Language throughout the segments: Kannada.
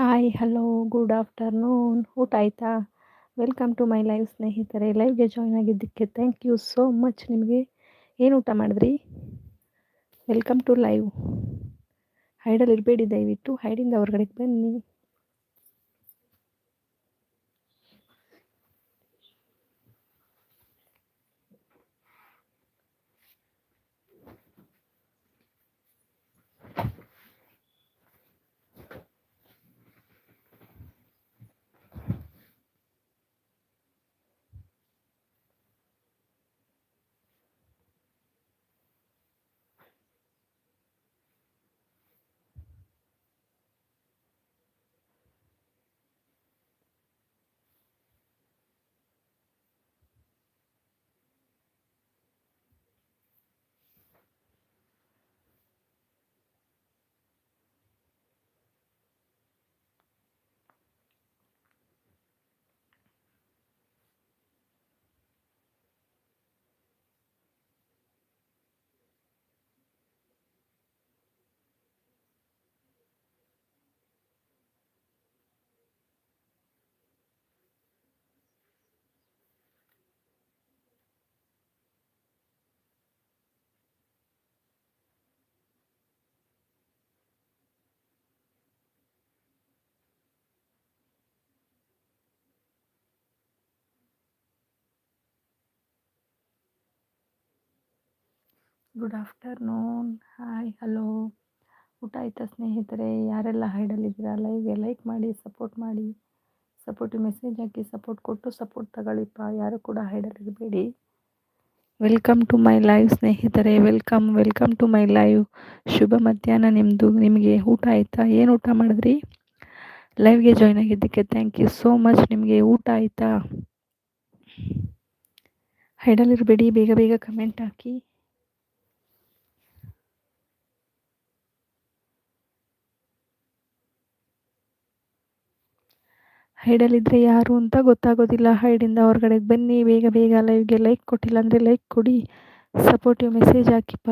ಹಾಯ್ ಹಲೋ ಗುಡ್ ಆಫ್ಟರ್ನೂನ್ ಊಟ ಆಯಿತಾ? ವೆಲ್ಕಮ್ ಟು ಮೈ ಲೈವ್ ಸ್ನೇಹಿತರೆ. ಲೈವ್ಗೆ ಜಾಯ್ನ್ ಆಗಿದ್ದಕ್ಕೆ ಥ್ಯಾಂಕ್ ಯು ಸೋ ಮಚ್ ನಿಮಗೆ. ಏನು ಊಟ ಮಾಡಿದ್ರಿ? ವೆಲ್ಕಮ್ ಟು ಲೈವ್ ಹೈಡಲ್ಲಿ ಇರಬೇಡಿ ದಯವಿಟ್ಟು. ಹೈಡಿಂದ ಹೊರಗಡೆಗೆ ಬನ್ನಿ. ಗುಡ್ ಆಫ್ಟರ್ನೂನ್ ಹಾಯ್ ಹಲೋ ಊಟ ಆಯ್ತಾ ಸ್ನೇಹಿತರೆ? ಯಾರೆಲ್ಲ ಹೈಡಲ್ಲಿದ್ದೀರಾ ಲೈವ್ಗೆ ಲೈಕ್ ಮಾಡಿ ಸಪೋರ್ಟ್ ಮಾಡಿ. ಸಪೋರ್ಟ್ ಮೆಸೇಜ್ ಹಾಕಿ ಸಪೋರ್ಟ್ ಕೊಟ್ಟು ಸಪೋರ್ಟ್ ತಗೊಳ್ಳಿಪ್ಪ. ಯಾರು ಕೂಡ ಹೈಡಲ್ಲಿರಬೇಡಿ ವೆಲ್ಕಮ್ ಟು ಮೈ ಲೈವ್ ಸ್ನೇಹಿತರೆ. Welcome welcome to my live ಶುಭ ಮಧ್ಯಾಹ್ನ ನಿಮ್ಮದು ನಿಮಗೆ ಊಟ ಆಯಿತಾ? ಏನು ಊಟ ಮಾಡಿದ್ರಿ? ಲೈವ್ಗೆ ಜಾಯ್ನ್ ಆಗಿದ್ದಕ್ಕೆ ಥ್ಯಾಂಕ್ ಯು ಸೋ ಮಚ್ ನಿಮಗೆ ಊಟ ಆಯಿತಾ? ಹೈಡಲ್ಲಿರಬೇಡಿ ಬೇಗ ಬೇಗ ಕಮೆಂಟ್ ಹಾಕಿ. ಹೈಡಲ್ಲಿದ್ದರೆ ಯಾರು ಅಂತ ಗೊತ್ತಾಗೋದಿಲ್ಲ. ಹೈಡಿಂದ ಹೊರಗಡೆಗೆ ಬನ್ನಿ, ಬೇಗ ಬೇಗ ಲೈವ್ಗೆ ಲೈಕ್ ಕೊಟ್ಟಿಲ್ಲ ಅಂದರೆ ಲೈಕ್ ಕೊಡಿ. ಸಪೋರ್ಟಿವ್ ಮೆಸೇಜ್ ಹಾಕಿಪ್ಪ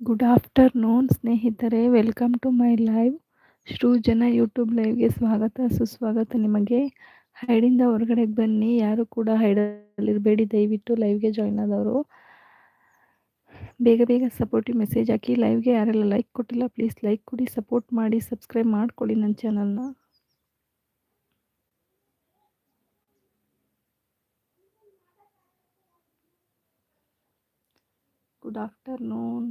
ಗುಡ್ ಆಫ್ಟರ್ನೂನ್ ಸ್ನೇಹಿತರೆ. ವೆಲ್ಕಮ್ ಟು ಮೈ ಲೈವ್ ಜನ ಯೂಟ್ಯೂಬ್ ಲೈವ್ಗೆ ಸ್ವಾಗತ, ಸುಸ್ವಾಗತ ನಿಮಗೆ. ಹೈಡಿಂದ ಹೊರಗಡೆ ಬನ್ನಿ. ಯಾರು ಕೂಡ ಹೈಡಲ್ಲಿರಬೇಡಿ. ದಯವಿಟ್ಟು ಲೈವ್ಗೆ ಜಾಯ್ನ್ ಆದವರು. ಬೇಗ ಬೇಗ ಸಪೋರ್ಟಿವ್ ಮೆಸೇಜ್ ಹಾಕಿ. ಲೈವ್ಗೆ ಯಾರೆಲ್ಲ ಲೈಕ್ ಕೊಟ್ಟಿಲ್ಲ ಪ್ಲೀಸ್ ಲೈಕ್ ಕೊಡಿ ಸಪೋರ್ಟ್ ಮಾಡಿ ಸಬ್ಸ್ಕ್ರೈಬ್ ಮಾಡ್ಕೊಳ್ಳಿ ನನ್ನ ಚಾನಲ್ನ good afternoon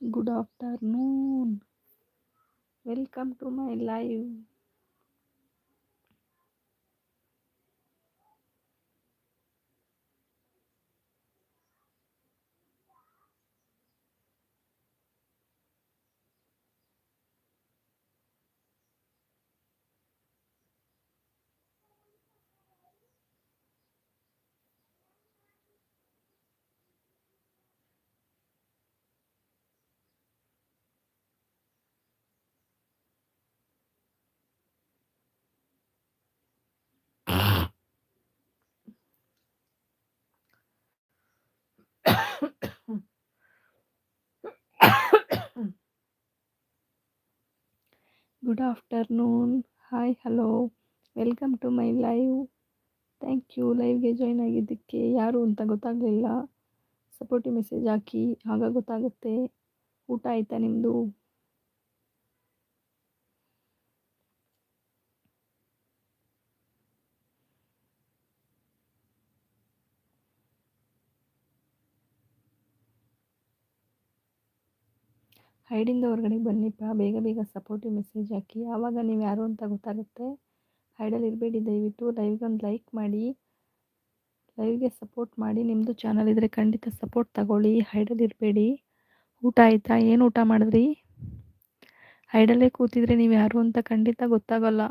good afternoon welcome to my live good afternoon hi hello welcome to my live thank you ಲೈವ್ಗೆ join ಆಗಿದ್ದಕ್ಕೆ ಯಾರು ಅಂತ ಗೊತ್ತಾಗಲಿಲ್ಲ. ಸಪೋರ್ಟಿವ್ ಮೆಸೇಜ್ ಹಾಕಿ, ಆಗ ಗೊತ್ತಾಗುತ್ತೆ. ಊಟ ಆಯಿತಾ ನಿಮ್ಮದು ಹೈಡಿಂದ ಹೊರಗಡೆ ಬನ್ನಿಪ್ಪ, ಬೇಗ ಬೇಗ ಸಪೋರ್ಟಿವ್ ಮೆಸೇಜ್ ಹಾಕಿ. ಆವಾಗ ನೀವು ಯಾರು ಅಂತ ಗೊತ್ತಾಗುತ್ತೆ. ಹೈಡಲ್ಲಿ ಇರಬೇಡಿ, ದಯವಿಟ್ಟು ಲೈವ್ಗೆ ಒಂದು ಲೈಕ್ ಮಾಡಿ. ಲೈವ್ಗೆ ಸಪೋರ್ಟ್ ಮಾಡಿ. ನಿಮ್ಮದು ಚಾನಲ್ ಇದ್ದರೆ ಖಂಡಿತ ಸಪೋರ್ಟ್ ತಗೊಳ್ಳಿ. ಹೈಡಲ್ಲಿ ಇರಬೇಡಿ. ಊಟ ಆಯಿತಾ? ಏನು ಊಟ ಮಾಡಿದ್ರಿ? ಹೈಡಲ್ಲೇ ಕೂತಿದ್ರೆ ನೀವು ಯಾರು ಅಂತ ಖಂಡಿತ ಗೊತ್ತಾಗೋಲ್ಲ.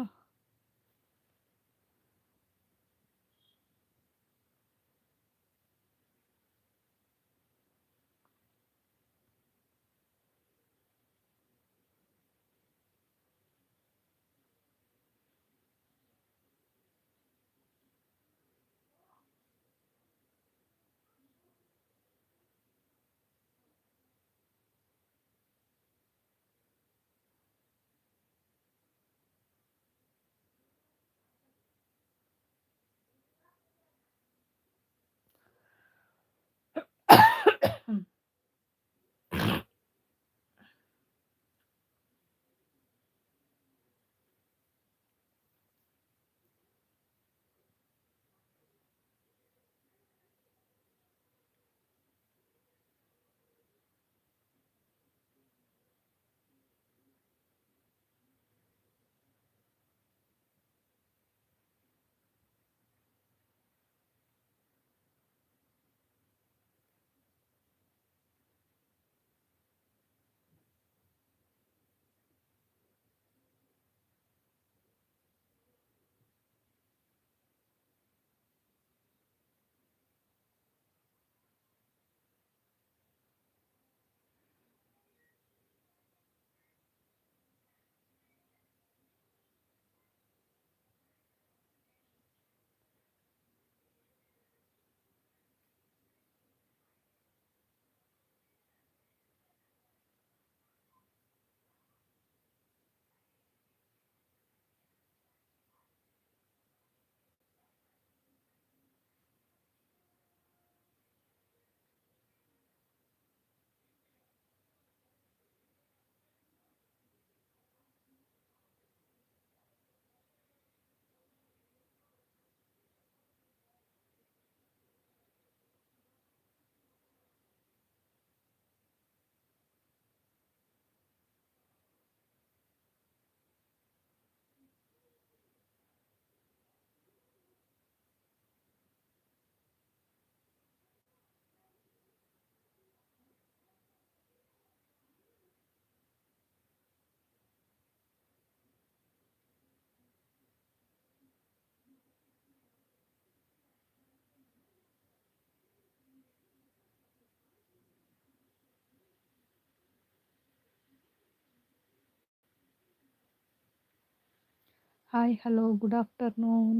ಹಾಯ್ ಹಲೋ ಗುಡ್ ಆಫ್ಟರ್ನೂನ್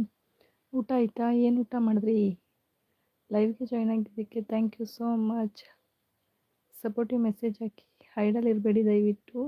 ಊಟ ಆಯಿತಾ? ಏನು ಊಟ ಮಾಡಿದ್ರಿ? ಲೈವ್ಗೆ ಜಾಯ್ನ್ ಆಗಿದ್ದಕ್ಕೆ thank you so much supportive message ಹಾಕಿ ಹೈಡಲ್ಲಿ ಇರಬೇಡಿ ದಯವಿಟ್ಟು.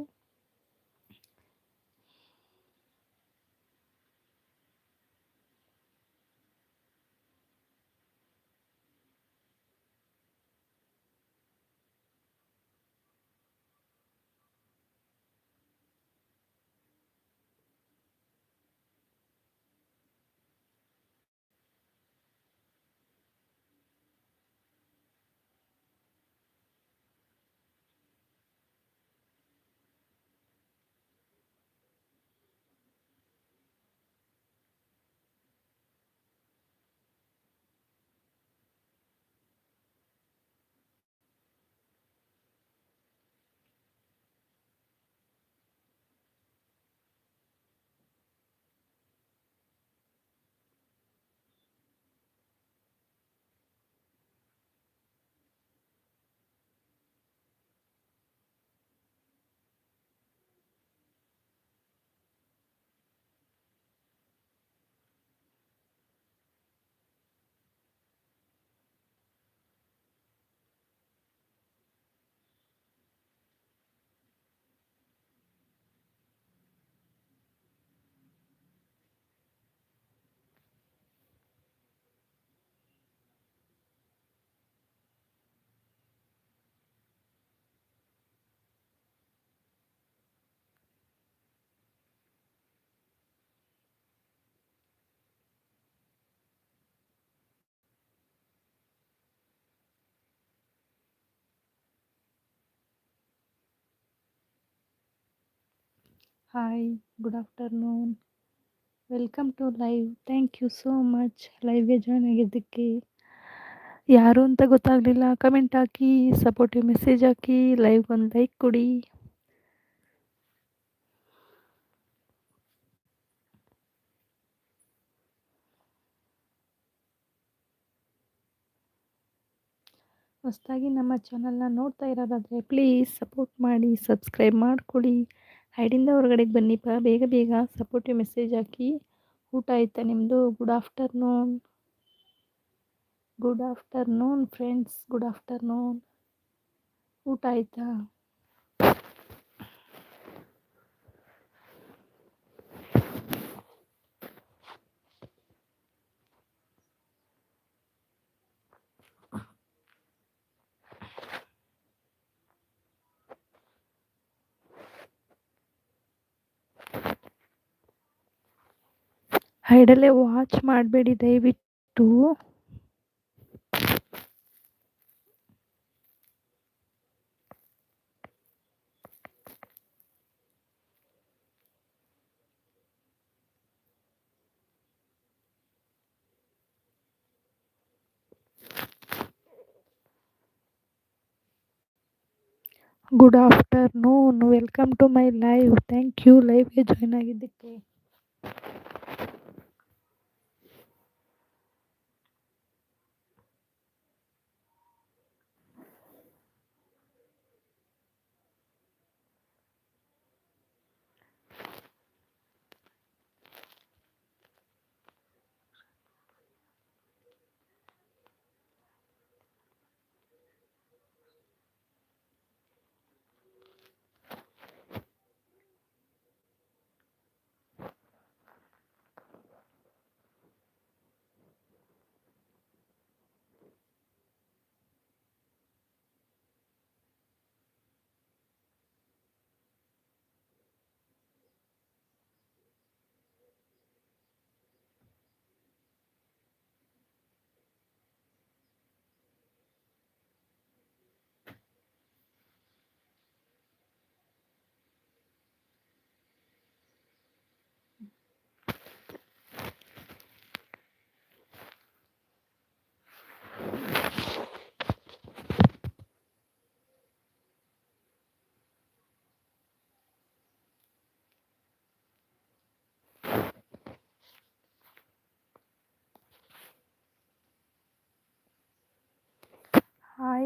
Hi good afternoon welcome to live thank you so much ಲೈವ್ಗೆ join ಆಗಿದ್ದಕ್ಕೆ. ಯಾರು ಅಂತ ಗೊತ್ತಾಗಲಿಲ್ಲ ಕಮೆಂಟ್ ಹಾಕಿ ಸಪೋರ್ಟಿವ್ ಮೆಸೇಜ್ ಹಾಕಿ ಲೈವ್ಗೆ ಒಂದು ಲೈಕ್ ಕೊಡಿ. ಹೊಸದಾಗಿ ನಮ್ಮ ಚಾನಲ್ನ ನೋಡ್ತಾ ಇರೋದಾದರೆ ಪ್ಲೀಸ್ ಸಪೋರ್ಟ್ ಮಾಡಿ ಸಬ್ಸ್ಕ್ರೈಬ್ ಮಾಡಿಕೊಡಿ. ಹೈಡಿಂದ ಹೊರಗಡೆಗೆ ಬನ್ನಿಪ್ಪ ಬೇಗ ಬೇಗ ಸಪೋರ್ಟಿವ್ ಮೆಸೇಜ್ ಹಾಕಿ. ಊಟ ಆಯ್ತಾ ನಿಮ್ಮದು good afternoon good afternoon friends good afternoon ಊಟ ಆಯಿತಾ? ಹೈಡಲ್ಲೇ ವಾಚ್ ಮಾಡಬೇಡಿ, ದಯವಿಟ್ಟು. Good afternoon welcome to my live thank you ಲೈವ್ಗೆ join ಆಗಿದ್ದಕ್ಕೆ.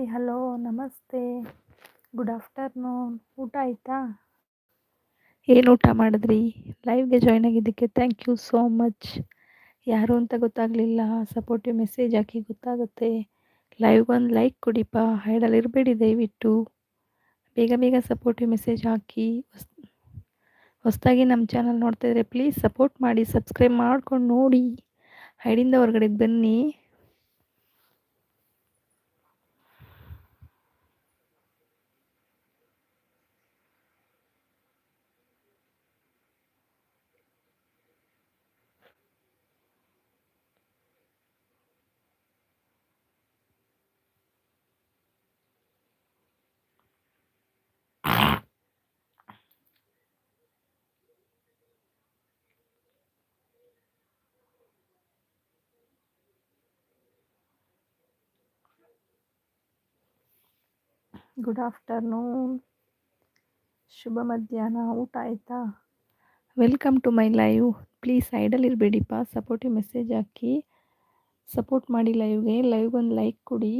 ಹಾಯ್ ಹಲೋ, ನಮಸ್ತೆ. ಗುಡ್ ಆಫ್ಟರ್ನೂನ್ ಊಟ ಆಯಿತಾ? ಏನು ಊಟ ಮಾಡಿದ್ರಿ? ಲೈವ್ಗೆ ಜಾಯ್ನ್ ಆಗಿದ್ದಕ್ಕೆ ಥ್ಯಾಂಕ್ ಯು ಸೋ ಮಚ್ ಯಾರು ಅಂತ ಗೊತ್ತಾಗಲಿಲ್ಲ ಸಪೋರ್ಟಿವ್ ಮೆಸೇಜ್ ಹಾಕಿ ಗೊತ್ತಾಗುತ್ತೆ. ಲೈವ್ಗೆ ಒಂದು ಲೈಕ್ ಕೊಡಿಪ್ಪ ಹೈಡಲ್ಲಿ ಇರಬೇಡಿ ದಯವಿಟ್ಟು. ಬೇಗ ಬೇಗ ಸಪೋರ್ಟಿವ್ ಮೆಸೇಜ್ ಹಾಕಿ. ಹೊಸ್, ಹೊಸದಾಗಿ ನಮ್ಮ ಚಾನಲ್ ನೋಡ್ತಾಯಿದ್ರೆ ಪ್ಲೀಸ್ ಸಪೋರ್ಟ್ ಮಾಡಿ ಸಬ್ಸ್ಕ್ರೈಬ್ ಮಾಡ್ಕೊಂಡು ನೋಡಿ. ಹೈಡಿಂದ ಹೊರಗಡೆಗೆ ಬನ್ನಿ. ಗುಡ್ ಆಫ್ಟರ್ನೂನ್ ಶುಭ ಮಧ್ಯಾಹ್ನ, ಊಟ ಆಯಿತಾ? Welcome to my live please ಸೈಡಲ್ಲಿರಬೇಡಿಪ್ಪ supportive message ಹಾಕಿ. ಸಪೋರ್ಟ್ ಮಾಡಿ ಲೈವ್ಗೆ ಲೈವ್ಗೊಂದು ಲೈಕ್ ಕೊಡಿ.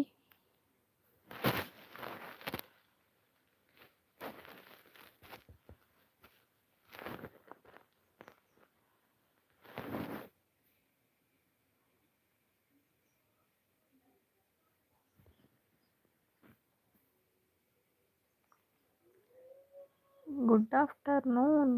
Good afternoon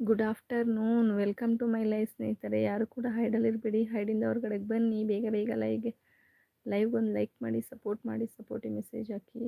good afternoon, welcome to my life ಸ್ನೇಹಿತರೆ. ಯಾರು ಕೂಡ ಹೈಡಲ್ಲಿರಬೇಡಿ ಹೈಡಿಂದ ಹೊರಗಡೆಗೆ ಬನ್ನಿ. ಬೇಗ ಬೇಗ ಲೈವ್ಗೆ ಲೈವ್ಗೊಂದು ಲೈಕ್ ಮಾಡಿ ಸಪೋರ್ಟ್ ಮಾಡಿ supportive message hockey.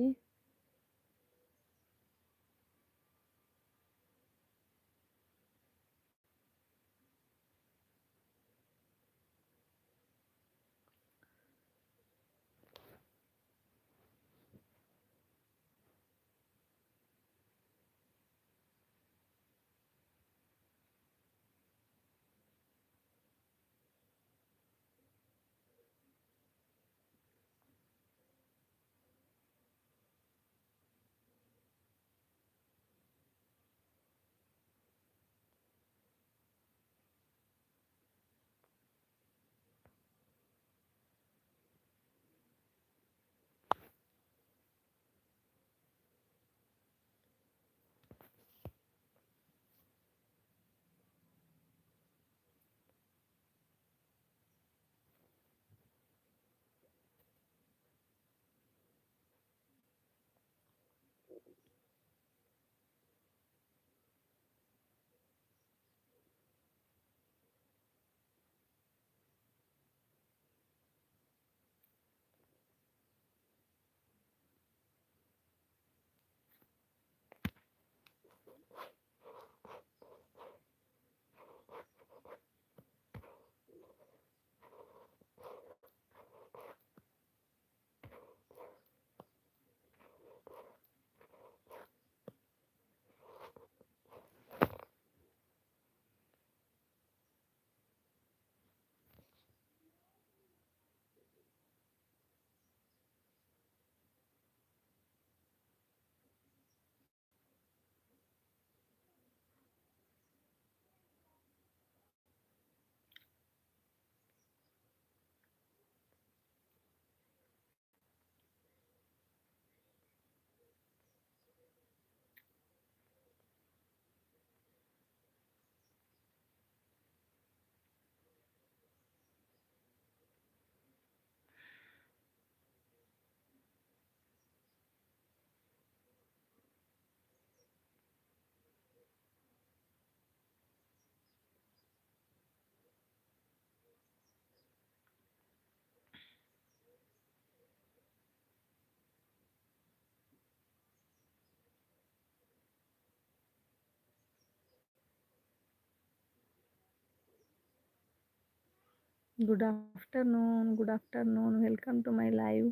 Good afternoon good afternoon welcome to my live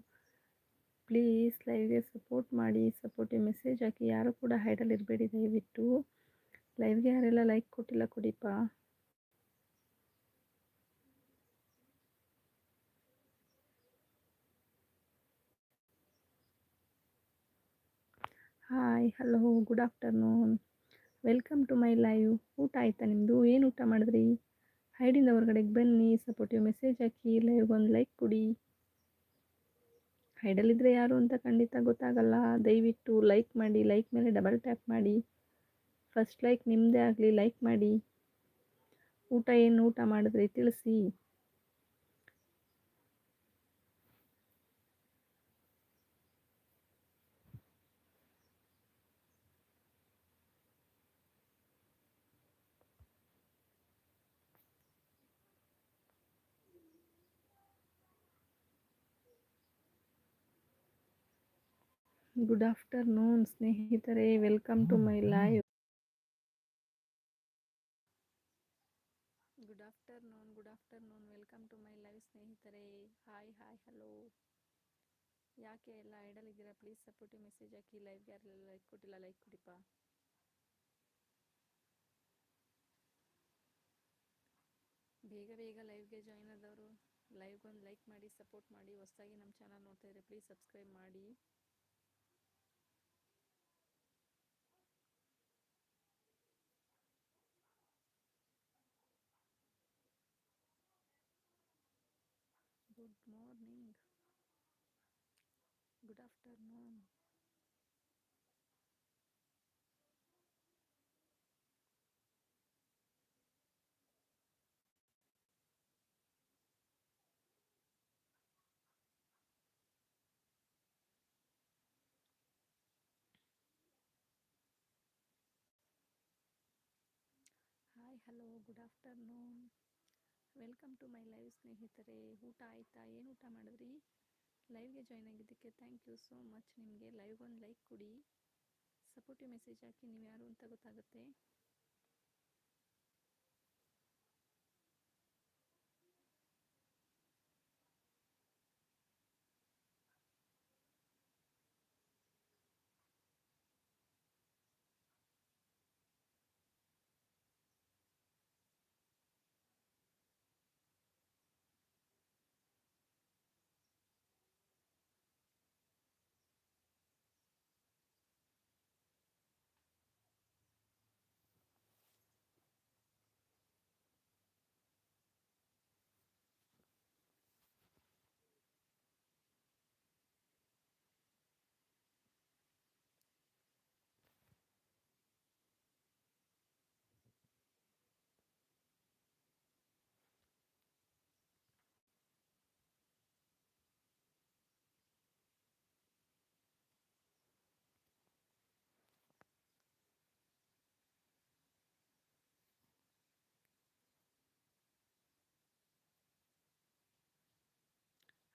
please ಲೈವ್ಗೆ support ಮಾಡಿ ಸಪೋರ್ಟಿವ್ ಮೆಸೇಜ್ ಹಾಕಿ. ಯಾರು ಕೂಡ ಹೈಡಲ್ ಇರಬೇಡಿ, ದಯವಿಟ್ಟು. ಲೈವ್ಗೆ ಯಾರೆಲ್ಲ ಲೈಕ್ ಕೊಟ್ಟಿಲ್ಲ ಕೊಡಿಪ್ಪ hi hello good afternoon welcome to my live ಊಟ ಆಯಿತಾ ನಿಮ್ಮದು ಏನು ಊಟ ಮಾಡಿದ್ರಿ? ಹೈಡಿಂದ ಹೊರಗಡೆಗೆ ಬನ್ನಿ ಸಪೋರ್ಟಿವ್ ಮೆಸೇಜ್ ಹಾಕಿ ಲೈವ್ಗೆ ಒಂದು ಲೈಕ್ ಕೊಡಿ. ಹೈಡಲ್ಲಿದ್ದರೆ ಯಾರು ಅಂತ ಖಂಡಿತ ಗೊತ್ತಾಗಲ್ಲ. ದಯವಿಟ್ಟು ಲೈಕ್ ಮಾಡಿ ಲೈಕ್ ಮೇಲೆ ಡಬಲ್ ಟ್ಯಾಪ್ ಮಾಡಿ. ಫಸ್ಟ್ ಲೈಕ್ ನಿಮ್ಮದೇ ಆಗಲಿ ಲೈಕ್ ಮಾಡಿ. ಊಟ ಏನು ಊಟ ಮಾಡಿದ್ರಿ ತಿಳಿಸಿ. ಗುಡ್ ಆಫ್ಟರ್ನೂನ್ ಸ್ನೇಹಿತರೆ welcome to my live. Good afternoon good afternoon welcome to my live ಸ್ನೇಹಿತರೆ. Hi hi hello. ಯಾಕೆ ಎಲ್ಲ ಐಡಲಿದ್ದೀರಾ ಪ್ಲೀಸ್ ಸಪೋರ್ಟಿವ್ ಮೆಸೇಜ್ ಹಾಕಿ. ಲೈವ್ಗೆ ಯಾರೆಲ್ಲ ಲೈಕ್ ಕೊಟ್ಟಿಲ್ಲ ಲೈಕ್ ಕೊಡಿಪ್ಪ. ಬೇಗ ಬೇಗ ಲೈವ್ಗೆ ಜಾಯ್ನ್ ಆದವರು ಲೈವ್ಗೆ ಒಂದು ಲೈಕ್ ಮಾಡಿ ಸಪೋರ್ಟ್ ಮಾಡಿ ಹೊಸದಾಗಿ ನಮ್ಮ ಚಾನಲ್ ನೋಡ್ತಾ ಇದ್ರೆ ಪ್ಲೀಸ್ ಸಬ್ಸ್ಕ್ರೈಬ್ ಮಾಡಿ. morning, good afternoon. Hi, hello, good afternoon. Welcome to my live ಸ್ನೇಹಿತರೆ. ಊಟ ಆಯಿತಾ? ಏನು ಊಟ ಮಾಡಿದ್ರಿ? ಲೈವ್ಗೆ ಜಾಯ್ನ್ ಆಗಿದ್ದಕ್ಕೆ ಥ್ಯಾಂಕ್ ಯು ಸೋ ಮಚ್ ನಿಮಗೆ ಲೈವ್ ಒಂದು ಲೈಕ್ ಕೊಡಿ. ಸಪೋರ್ಟಿವ್ ಮೆಸೇಜ್ ಹಾಕಿ ನೀವು ಯಾರು ಅಂತ ಗೊತ್ತಾಗುತ್ತೆ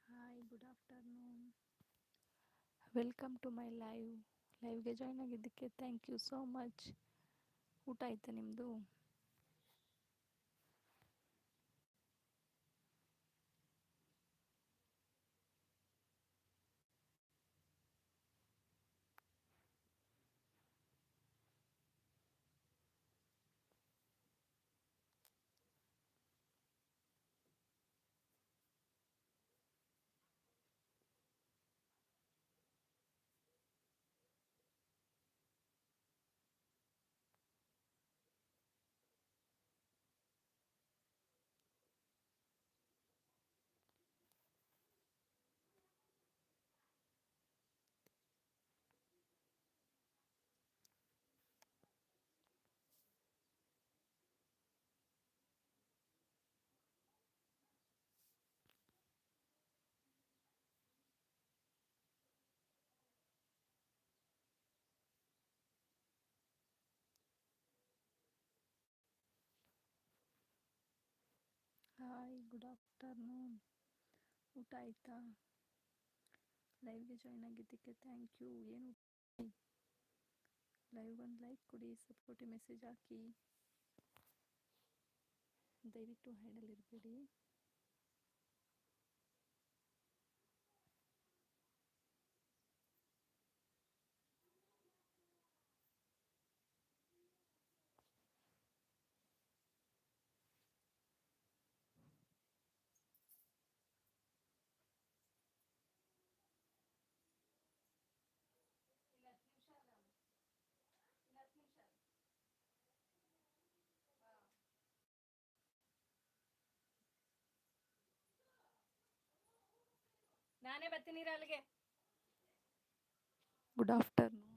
hi good afternoon welcome to my live ಲೈವ್ಗೆ join ಆಗಿದ್ದಕ್ಕೆ ಥ್ಯಾಂಕ್ ಯು ಸೋ ಮಚ್ ಊಟ ಆಯ್ತಾ ನಿಮ್ಮದು ಹಾಯ್ ಗುಡ್ ಆಫ್ಟರ್ನೂನ್ ಊಟ ಆಯಿತಾ? ಲೈವ್ಗೆ ಜಾಯ್ನ್ ಆಗಿದ್ದಕ್ಕೆ ಥ್ಯಾಂಕ್ ಯು ಏನು ಲೈವ್ ಒಂದು ಲೈಕ್ ಕೊಡಿ ಸಪೋರ್ಟಿವ್ ಮೆಸೇಜ್ ಹಾಕಿ. ದಯವಿಟ್ಟು ಹೈಡಲ್ಲಿರಬೇಡಿ ನಾನೇ ಬರ್ತೀನಿ ಅಲ್ಲಿಗೆ. ಗುಡ್ ಆಫ್ಟರ್ನೂನ್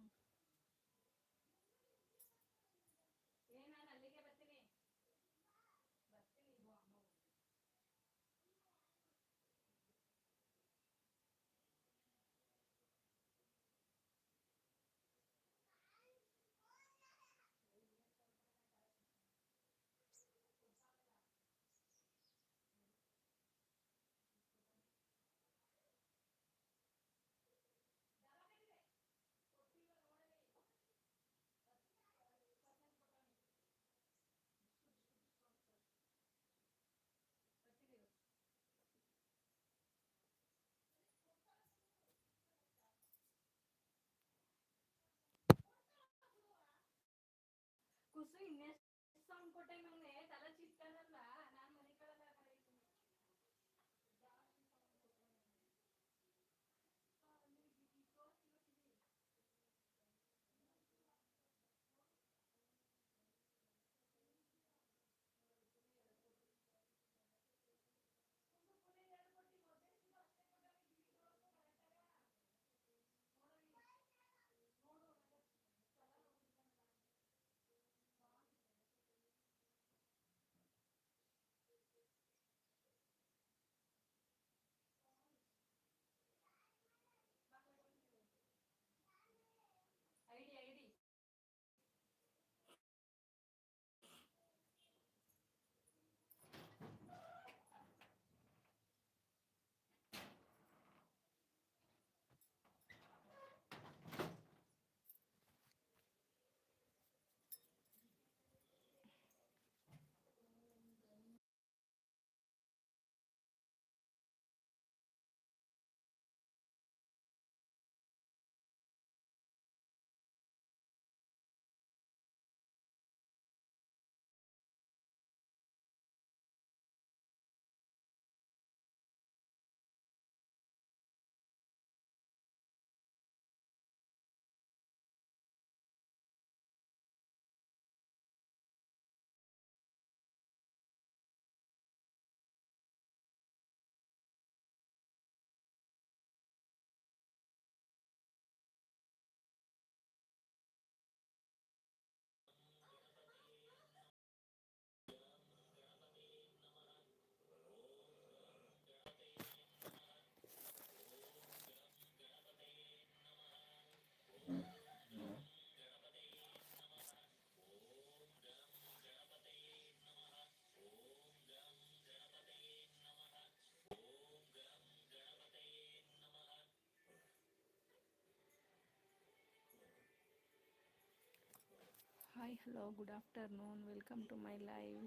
ಕುಸು ಇನ್ನೆಷ್ಟು ಸೌಂಡ್ ಕೊಟ್ಟೆ ನಂಗೆ ತಲೆ ಚಿಕ್ಕದಲ್ಲ hi hello good afternoon welcome to my live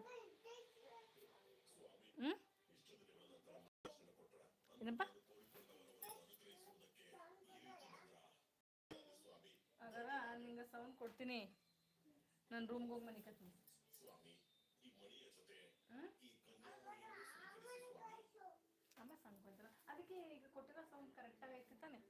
ಹ್ಞೂ ಏನಪ್ಪ ಹಾಗಾರ, ನಿಂಗೆ ಸೌಂಡ್ ಕೊಡ್ತೀನಿ. ನಾನು ರೂಮ್ಗೆ ಹೋಗಿ ಮನಿಕತ್ತೀನಿ ಅಮ್ಮ ಸೌಂಡ್ ಕೊಡ್ತಾರ ಅದಕ್ಕೆ ಈಗ ಕೊಟ್ಟಿರೋ ಸೌಂಡ್ ಕರೆಕ್ಟಾಗಿ ಐತಿ ತಾನೇ.